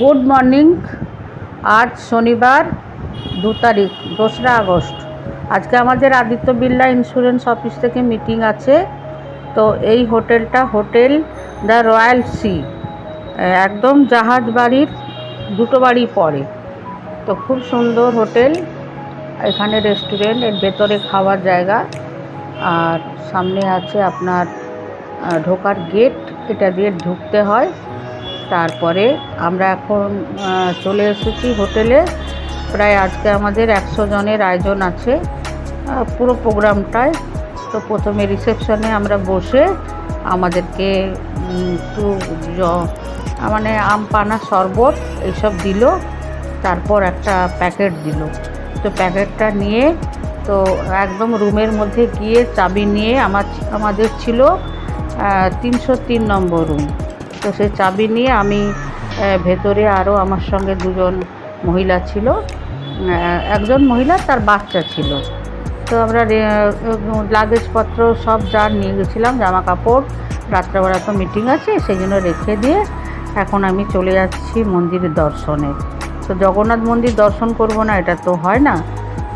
Good morning. আজ শনিবার দু তারিখ, দোসরা আগস্ট। আজকে আমাদের আদিত্য বিড়লা ইন্স্যুরেন্স অফিস থেকে মিটিং আছে। তো এই হোটেলটা হোটেল দ্য রয়্যাল সি। একদম জাহাজ বাড়ির দুটো বাড়ি পরে। তো খুব সুন্দর হোটেল। এখানে রেস্টুরেন্টের ভেতরে খাওয়ার জায়গা। আর সামনে আছে আপনার ঢোকার গেট এটা দিয়ে ঢুকতে হয়। তারপরে আমরা এখন চলে এসেছি হোটেলে। প্রায় আজকে আমাদের একশো জনের আয়োজন আছে। পুরো প্রোগ্রামটায়। তো প্রথমে রিসেপশনে আমরা বসে আমাদেরকে একটু মানে আম, পানা, শরবত এইসব দিল। তারপর একটা প্যাকেট দিল। তো প্যাকেটটা নিয়ে, তো একদম রুমের মধ্যে গিয়ে চাবি নিয়ে আমার, আমাদের ছিল তিনশো তিন নম্বর রুম। তো সেই চাবি নিয়ে আমি ভেতরে আরও আমার সঙ্গে দুজন মহিলা ছিল। একজন মহিলা, তার বাচ্চা ছিল। তো আমরা লাগেজপত্র সব যা নিয়ে গেছিলাম জামা কাপড় রাত্রেবেলা তো মিটিং আছে, সেই জন্য রেখে দিয়ে এখন আমি চলে যাচ্ছি মন্দিরের দর্শনে। তো জগন্নাথ মন্দির দর্শন করব না, এটা তো হয় না।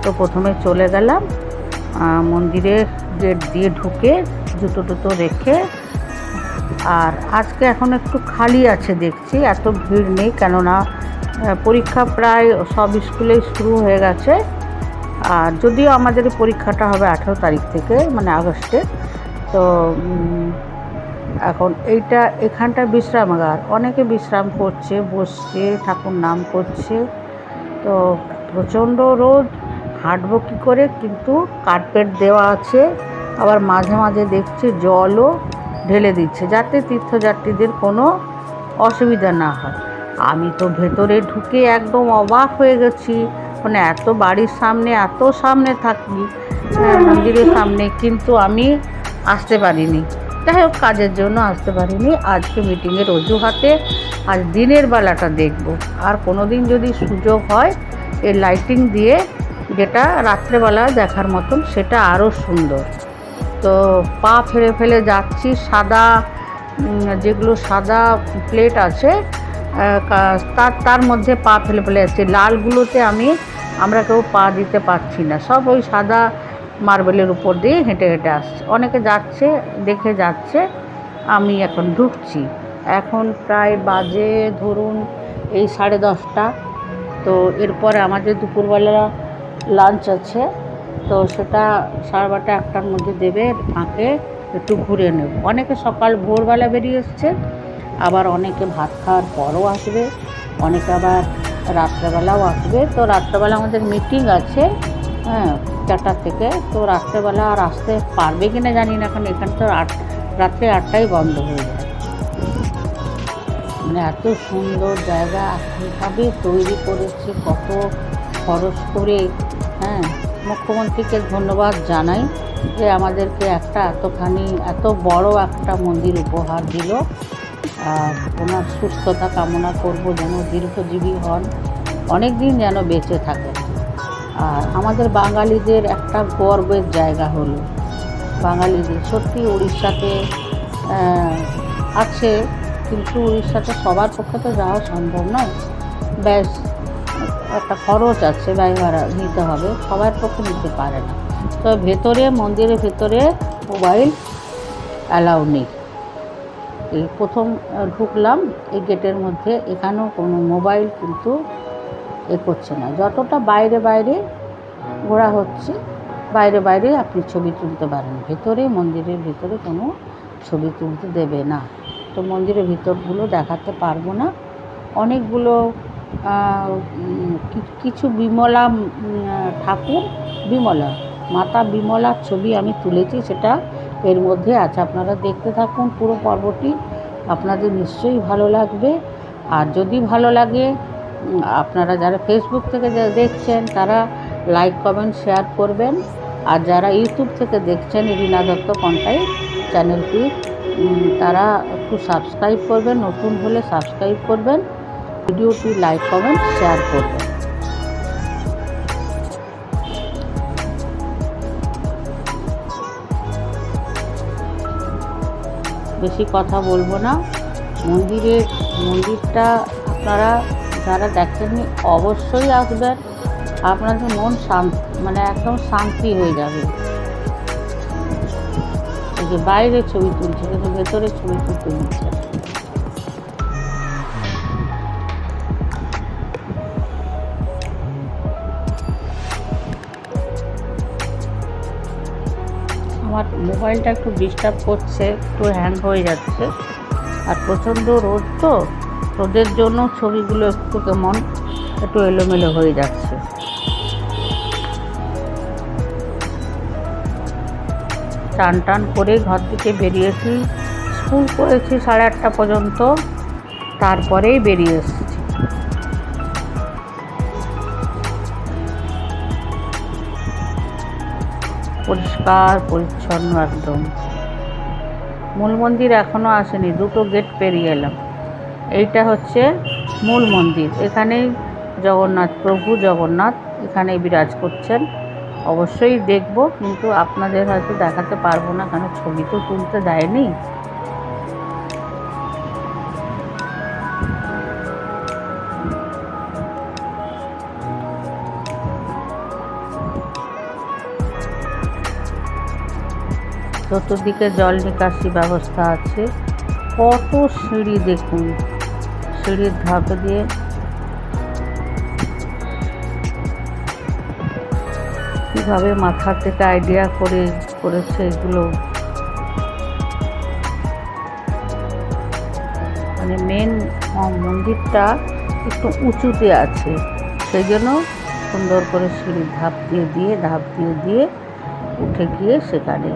তো প্রথমে চলে গেলাম মন্দিরে গেট দিয়ে ঢুকে জুতো টুতো রেখে আর আজকে এখন একটু খালি আছে দেখছি, এত ভিড় নেই কেননা পরীক্ষা প্রায় সব স্কুলেই শুরু হয়ে গেছে। আর যদিও আমাদের পরীক্ষাটা হবে আঠেরো তারিখ থেকে মানে আগস্টে, তো এখন এইটা, এখানটা বিশ্রামাগার অনেকে বিশ্রাম করছে, বসছে, ঠাকুর নাম করছে। তো প্রচণ্ড রোদ, হাঁটবো কী করে, কিন্তু কার্পেট দেওয়া আছে। আবার মাঝে মাঝে দেখছি জলও ঢেলে দিচ্ছে যাতে তীর্থযাত্রীদের কোনো অসুবিধা না হয়। আমি তো ভেতরে ঢুকে একদম অবাক হয়ে গেছি। মানে এত বাড়ির সামনে এত সামনে থাকি আহ, মন্দিরের সামনে কিন্তু আমি আসতে পারিনি। যাই হোক কাজের জন্য আসতে পারিনি। আজকে মিটিংয়ের অজুহাতে আজ দিনের বেলাটা দেখব। আর কোনো দিন যদি সুযোগ হয় এই লাইটিং দিয়ে যেটা রাত্রেবেলা দেখার মতন সেটা আরও সুন্দর। তো পা ফেলে ফেলে যাচ্ছি, সাদা যেগুলো সাদা প্লেট আছে তার তার মধ্যে পা ফেলে ফেলে যাচ্ছি। লালগুলোতে আমি, আমরা কেউ পা দিতে পারছি না। সব ওই সাদা মার্বেলের উপর দিয়ে হেঁটে হেঁটে আসছে। অনেকে যাচ্ছে, দেখে যাচ্ছে, আমি এখন ঢুকছি। এখন প্রায় বাজে ধরুন এই সাড়ে দশটা। তো এরপরে আমাদের দুপুরবেলা লাঞ্চ আছে। তো সেটা সাড়ে বারোটা, একটার মধ্যে দেবে ফাঁকে, একটু ঘুরে নেব। অনেকে সকাল ভোরবেলা বেরিয়ে এসছে, আবার অনেকে ভাত খাওয়ার পরও আসবে, অনেকে আবার রাত্রেবেলাও আসবে। তো রাত্রেবেলা আমাদের মিটিং আছে হ্যাঁ চারটার থেকে। তো রাত্রেবেলা আর আসতে পারবে কি না জানি না, কারণ এখানে তো আট, রাত্রে আটটাই বন্ধ হয়ে যায়। মানে এত সুন্দর জায়গা কীভাবে তৈরি করেছে, কত খরচ করে হ্যাঁ মুখ্যমন্ত্রীকে ধন্যবাদ জানাই যে আমাদেরকে একটা এতখানি, এত বড় একটা মন্দির উপহার দিল। ওনার সুস্থতা কামনা করব যেন দীর্ঘজীবী হন অনেক দিন যেন বেঁচে থাকেন। আর আমাদের বাঙালিদের একটা গর্বের জায়গা হলো। বাঙালিদের সত্যি উড়িষ্যাতে আছে, কিন্তু উড়িষ্যাতে সবার পক্ষে তো যাওয়া সম্ভব নয়। ব্যাস একটা খরচ আছে ব্যয় ভাড়া নিতে হবে, সবার পক্ষে নিতে পারে না। তো ভেতরে, মন্দিরের ভেতরে মোবাইল অ্যালাউ নেই। এই প্রথম ঢুকলাম, এই গেটের মধ্যে, এখানেও কোনো মোবাইল কিন্তু এ করছে না। যতটা বাইরে বাইরে ঘোরা হচ্ছে, বাইরে বাইরে আপনি ছবি তুলতে পারেন। ভেতরে, মন্দিরের ভেতরে কোনো ছবি তুলতে দেবে না। তো মন্দিরের ভিতরগুলো দেখাতে পারব না। অনেকগুলো কিছু বিমলা ঠাকুর, বিমলা, মাতা বিমলার ছবি আমি তুলেছি, সেটা এর মধ্যে আছে। আপনারা দেখতে থাকুন পুরো পর্বটি, আপনাদের নিশ্চয়ই ভালো লাগবে। আর যদি ভালো লাগে আপনারা যারা ফেসবুক থেকে দেখছেন, তারা লাইক কমেন্ট শেয়ার করবেন। আর যারা ইউটিউব থেকে দেখছেন, রীনা দত্ত কন্টাই চ্যানেলটি তারা একটু সাবস্ক্রাইব করবেন, নতুন হলে সাবস্ক্রাইব করবেন। ভিডিওটি লাইক, কমেন্ট, শেয়ার করবেন। বেশি কথা বলব না। মন্দিরের মন্দিরটা আপনারা যারা দেখেননি, অবশ্যই আসবেন। আপনাদের মন শান্ত মানে একদম শান্তি হয়ে যাবে। এই যে বাইরে ছবি তুলছে কিন্তু ভেতরে ছবি তুলতে দিচ্ছে মোবাইলটা একটু ডিস্টার্ব করছে, একটু হ্যাং হয়ে যাচ্ছে। আর প্রচণ্ড রোদ তো, রোদের জন্য ছবিগুলো একটু কেমন একটু এলোমেলো হয়ে যাচ্ছে। টান টান করে ঘর থেকে বেরিয়েছি। স্কুল করেছি সাড়ে আটটা পর্যন্ত, তারপরেই বেরিয়ে পরিষ্কার, পরিচ্ছন্ন একদম। মূল মন্দির এখনও আসেনি, দুটো গেট পেরিয়ে এলাম। এইটা হচ্ছে মূল মন্দির। এখানেই জগন্নাথ প্রভু, জগন্নাথ এখানে বিরাজ করছেন। অবশ্যই দেখব, কিন্তু আপনাদের হয়তো দেখাতে পারব না, কেন ছবি তো তুলতে দেয়নি। চতুর্দিকে জল নিকাশি ব্যবস্থা আছে। কত সিঁড়ি দেখুন। সিঁড়ির ধাপ দিয়ে কীভাবে মাথা থেকে আইডিয়া করে, করেছে এগুলো। মানে মেন মন্দিরটা একটু উঁচুতে আছে। সেই জন্য সুন্দর করে সিঁড়ির ধাপ দিয়ে দিয়ে, ধাপ দিয়ে দিয়ে উঠে গিয়ে সেখানে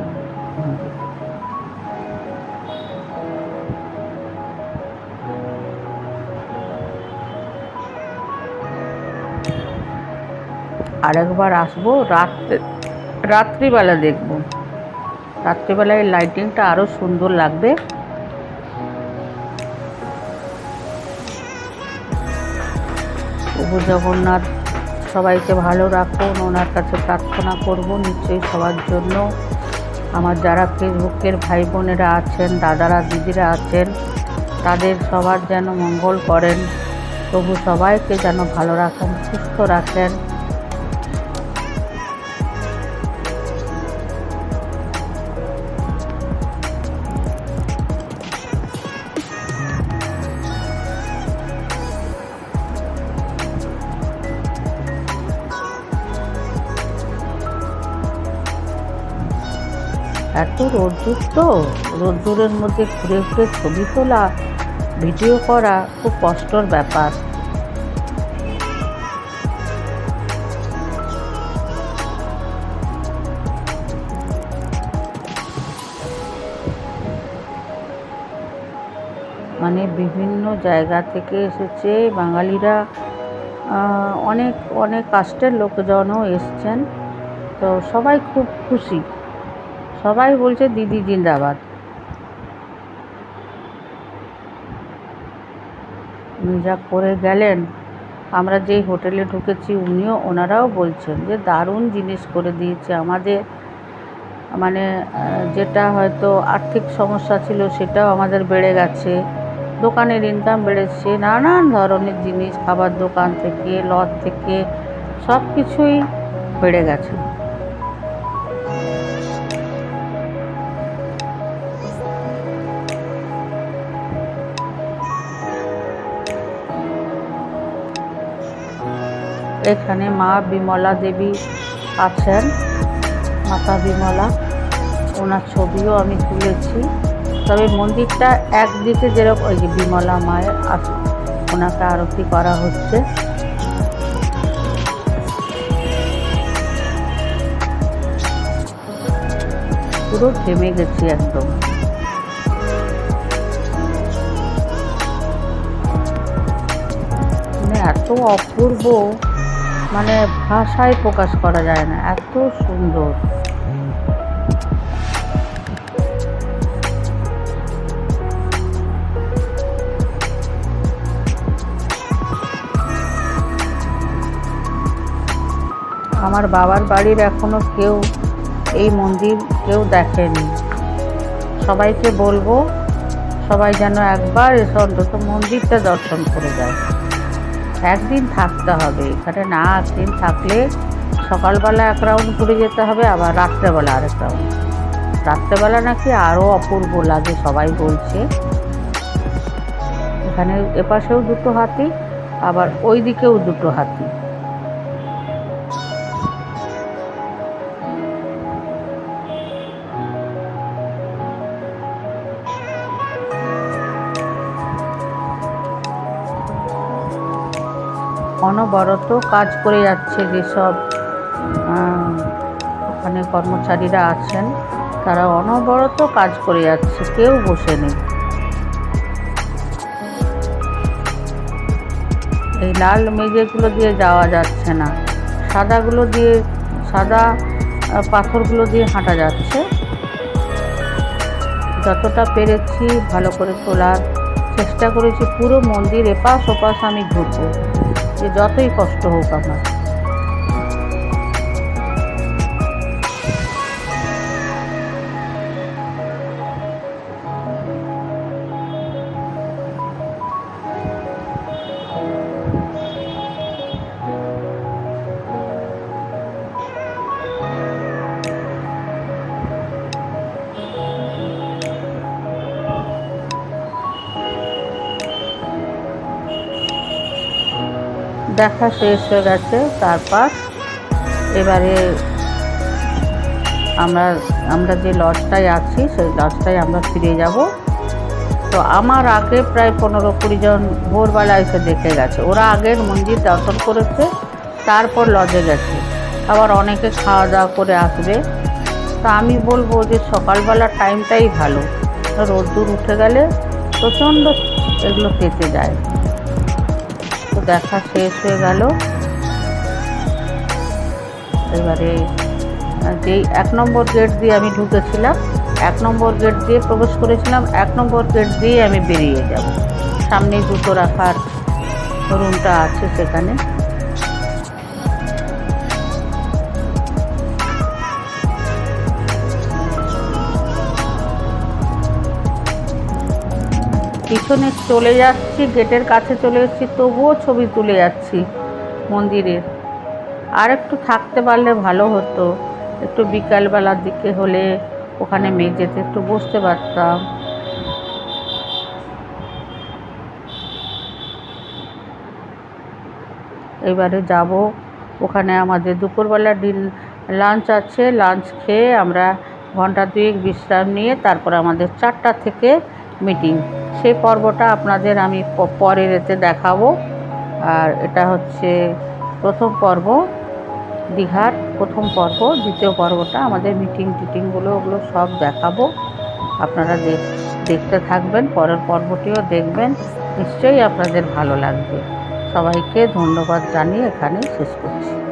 আরেকবার আসব, রাত্রে রাত্রিবেলা দেখব। রাত্রিবেলায় লাইটিংটা আরও সুন্দর লাগবে। প্রভু জগন্নাথ, সবাইকে ভালো রাখুন, ওনার কাছে প্রার্থনা করব নিশ্চয়ই সবার জন্য। আমার যারা ফেসবুকের ভাই বোনেরা আছেন, দাদারা, দিদিরা আছেন, তাদের সবার যেন মঙ্গল করেন। তবু সবাইকে যেন ভালো রাখেন, সুস্থ রাখেন। এত রোদ্দুর তো? রোদ্দুরের মধ্যে ঘুরে ঘুরে ছবি তোলা, ভিডিও করা খুব কষ্টর ব্যাপার। মানে বিভিন্ন জায়গা থেকে এসেছে বাঙালিরা অনেক অনেক কাস্টের লোকজনও এসছেন। তো সবাই খুব খুশি। সবাই বলছে দিদি জিন্দাবাদ। উনি যা করে গেলেন, আমরা যেই হোটেলে ঢুকেছি উনিও, ওনারাও বলছেন যে দারুণ জিনিস করে দিয়েছে আমাদের। মানে যেটা হয়তো আর্থিক সমস্যা ছিল সেটাও আমাদের বেড়ে গেছে। দোকানের ইনকাম বেড়েছে, নানান ধরনের জিনিস, খাবার দোকান থেকে, লজ থেকে সব কিছুই বেড়ে গেছে। এখানে মা বিমলা দেবী আছেন, মাতা বিমলা। ওনার ছবিও আমি তুলেছি। তবে মন্দিরটা একদিকে যেরকম ওই যে বিমলা মায়ের ওনাকে আরতি করা হচ্ছে। পুরো থেমে গেছি একদম। মানে এত অপূর্ব মানে ভাষায় প্রকাশ করা যায় না, এত সুন্দর। আমার বাবার বাড়ির এখনও কেউ এই মন্দির কেউ দেখেনি। সবাইকে বলব, সবাই যেন একবার এসে অন্তত মন্দিরটা দর্শন করে যায়। একদিন থাকতে হবে। এখানে না একদিন থাকলে সকালবেলা এক রাউন্ড ঘুরে যেতে হবে, আবার রাত্রেবেলা আরেক রাউন্ড রাত্রেবেলা নাকি আরও অপূর্ব লাগে, সবাই বলছে। এখানে এপাশেও দুটো হাতি, আবার ওই দিকেও দুটো হাতি। অনবরত কাজ করে যাচ্ছে যেসব ওখানে কর্মচারীরা আছেন, তারা অনবরত কাজ করে যাচ্ছে, কেউ বসে নেই। এই লাল মেঝেগুলো দিয়ে যাওয়া যাচ্ছে না। সাদাগুলো দিয়ে, সাদা পাথরগুলো দিয়ে হাঁটা যাচ্ছে। যতটা পেরেছি ভালো করে তোলার চেষ্টা করেছি, পুরো মন্দির এপাশ ওপাশ আমি ঘুরবো। যে যতই কষ্ট হোক আমার। দেখা শেষ হয়ে গেছে, তারপর এবারে আমরা আমরা যে লজটায় আছি, সেই লজটায় আমরা ফিরে যাব। তো আমার আগে প্রায় পনেরো কুড়ি জন ভোরবেলা এসে দেখে গেছে। ওরা আগের মন্দির দর্শন করেছে, তারপর লজে গেছে। আবার অনেকে খাওয়া দাওয়া করে আসবে। তা আমি বলব যে সকালবেলার টাইমটাই ভালো। রোদ্দুর উঠে গেলে প্রচণ্ড এগুলো পেতে যায়। দেখা শেষ হয়ে গেল। এবারে যেই এক নম্বর গেট দিয়ে আমি ঢুকেছিলাম, এক নম্বর গেট দিয়ে প্রবেশ করেছিলাম, এক নম্বর গেট দিয়ে আমি বেরিয়ে যাব। সামনে জুতো রাখার রুমটা আছে সেখানে। পিছনে চলে যাচ্ছি, গেটের কাছে চলে এসেছি, তবুও ছবি তুলে যাচ্ছি মন্দিরের আর একটু থাকতে পারলে ভালো হতো, একটু বিকালবেলার দিকে হলে ওখানে মেঝেতে একটু বসতে পারতাম। এবারে যাব, ওখানে আমাদের দুপুরবেলা ডিন, লাঞ্চ আছে, লাঞ্চ খেয়ে আমরা ঘণ্টা দুয়েক বিশ্রাম নিয়ে তারপর আমাদের চারটা থেকে মিটিং সেই পর্বটা আপনাদের আমি পরের এতে দেখাবো। আর এটা হচ্ছে প্রথম পর্ব, দীঘার প্রথম পর্ব, দ্বিতীয় পর্বটা। আমাদের মিটিং টিটিংগুলো ওগুলো সব দেখাবো। আপনারা দেখ- দেখতে থাকবেন, পরের পর্বটিও দেখবেন। নিশ্চয়ই আপনাদের ভালো লাগবে। সবাইকে ধন্যবাদ জানিয়ে এখানেই শেষ করছি।